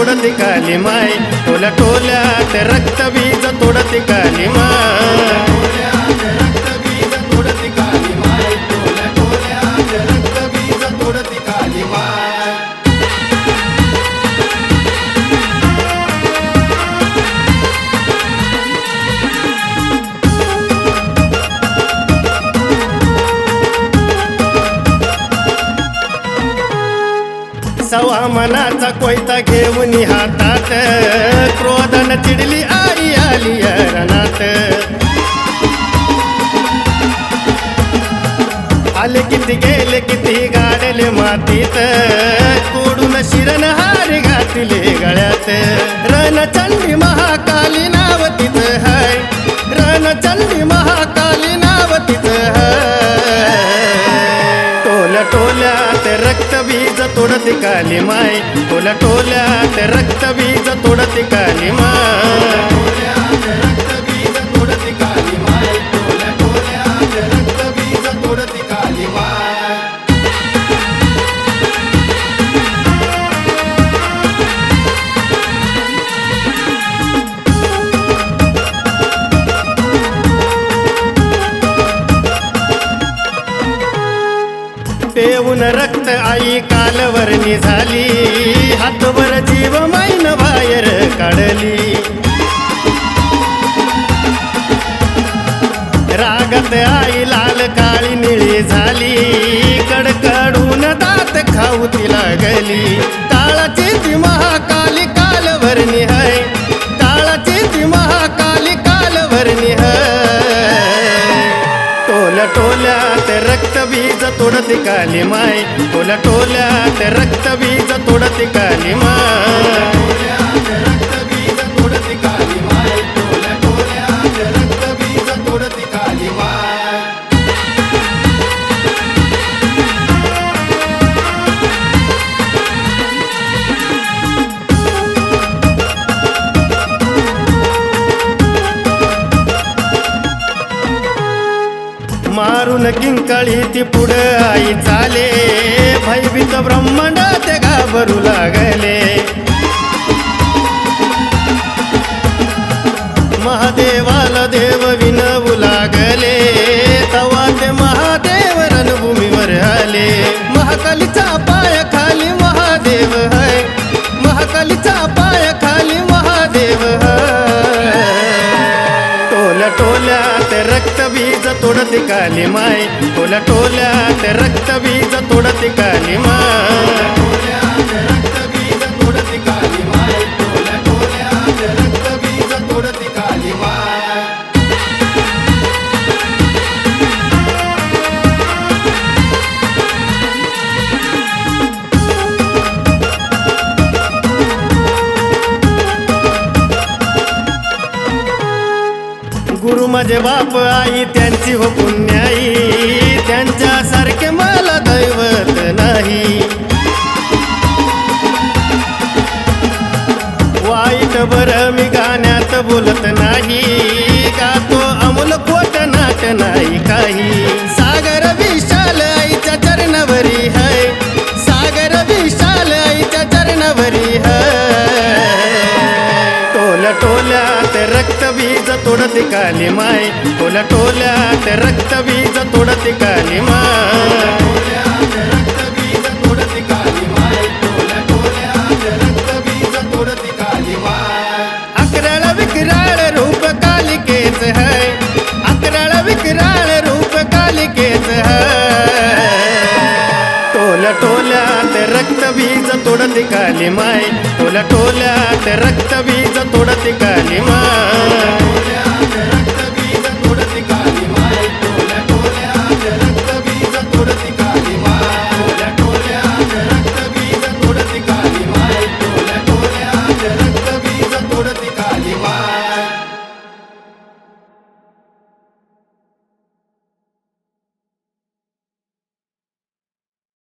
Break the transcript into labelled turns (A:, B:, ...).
A: तोडती काली माय. टोल्या टोल्यात रक्त बीज तोडती काली माय. सवा मनाचा कोयता घेऊन हातात. क्रोधन चिडली आई आली रणात आले किती गेले किती गाडले मातीत. कोडून शिरण हार घातले गळ्यात. रणचंडी महाकाली नाव तिचं हाय. रणचंडी बीज तोडते काली माय. टोल्या टोल्यात रक्त बीज तोडते काली माय. पेऊन रक्त आई कालवर झाली. हातवर जीव मैन बाहेर काढली. रागत आई लाल काळी निळी झाली. कडकडून दात खाऊ तिला गली. काळाची ती महाकाली कालवर निहाय काळाची ती महाकाली कालवर निहाय टोल टोल्यात रक्त तोडते काली माय. टोल्या टोल्यात रक्त बीज तोडती मारून किंकाळी ती पुढं आई चाले. भयभीत ब्रह्मांड ते घाबरू लागले. रक्त बीज तोडते काली माय. टोल्या टोल्यात रक्त बीज तोडते काली माय. माझे बाप आई त्यांची हो पुण्याई. त्यांच्यासारखे मला दैवत नाही. वाईट बरं मी गाण्यात बोलत नाही. गातो अमूल कोट नाट नाही काही. सागर विशाल आईच्या चरणवरी है सागर विशाल आईच्या चरणवरी है बीज तोडते काली माय. टोल्या टोल्यात रक्त बीज तोडती काली माय. अकराळ विकराळ रूप कालिकेच है रूप है टोल्या टोल्यात रक्त बीज तोडती काली माय. टोल्या टोल्यात रक्त बीज तोडती काली